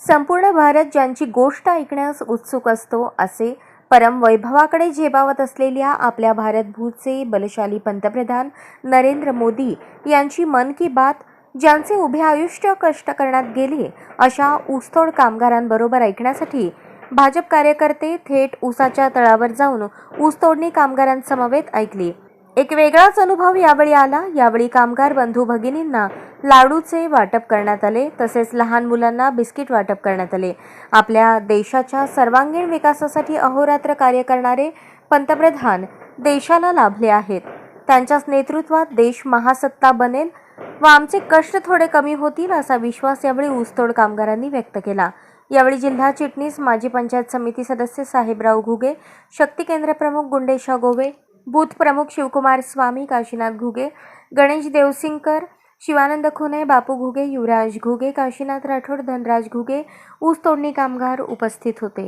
संपूर्ण भारत ज्यांची गोष्ट ऐकण्यास उत्सुक असतो असे परम वैभवाकडे झेपावत असलेल्या आपल्या भारतभूतचे बलशाली पंतप्रधान नरेंद्र मोदी यांची मन की बात ज्यांचे उभे आयुष्य कष्ट करण्यात गेले अशा ऊसतोड कामगारांबरोबर ऐकण्यासाठी भाजप कार्यकर्ते थेट ऊसाच्या तळावर जाऊन ऊसतोडणी कामगारांसमवेत ऐकली. एक वेगळाच अनुभव यावेळी आला. यावेळी कामगार बंधू भगिनींना लाडूचे वाटप करण्यात आले. तसेच लहान मुलांना बिस्किट वाटप करण्यात आले. आपल्या देशाच्या सर्वांगीण विकासासाठी अहोरात्र कार्य करणारे पंतप्रधान देशाला लाभले आहेत. त्यांच्याच नेतृत्वात देश महासत्ता बनेल व आमचे कष्ट थोडे कमी होतील असा विश्वास यावेळी ऊसतोड कामगारांनी व्यक्त केला. यावेळी जिल्हा चिटणीस माजी पंचायत समिती सदस्य साहेबराव घुगे शक्ती केंद्र प्रमुख गुंडेशा गोवे बूथ प्रमुख शिवकुमार स्वामी काशीनाथ घुगे गणेश देवसिंगकर शिवानंद खुने बापू घुगे युवराज घुगे काशीनाथ राठोड धनराज घुगे ऊस तोडणी कामगार उपस्थित होते.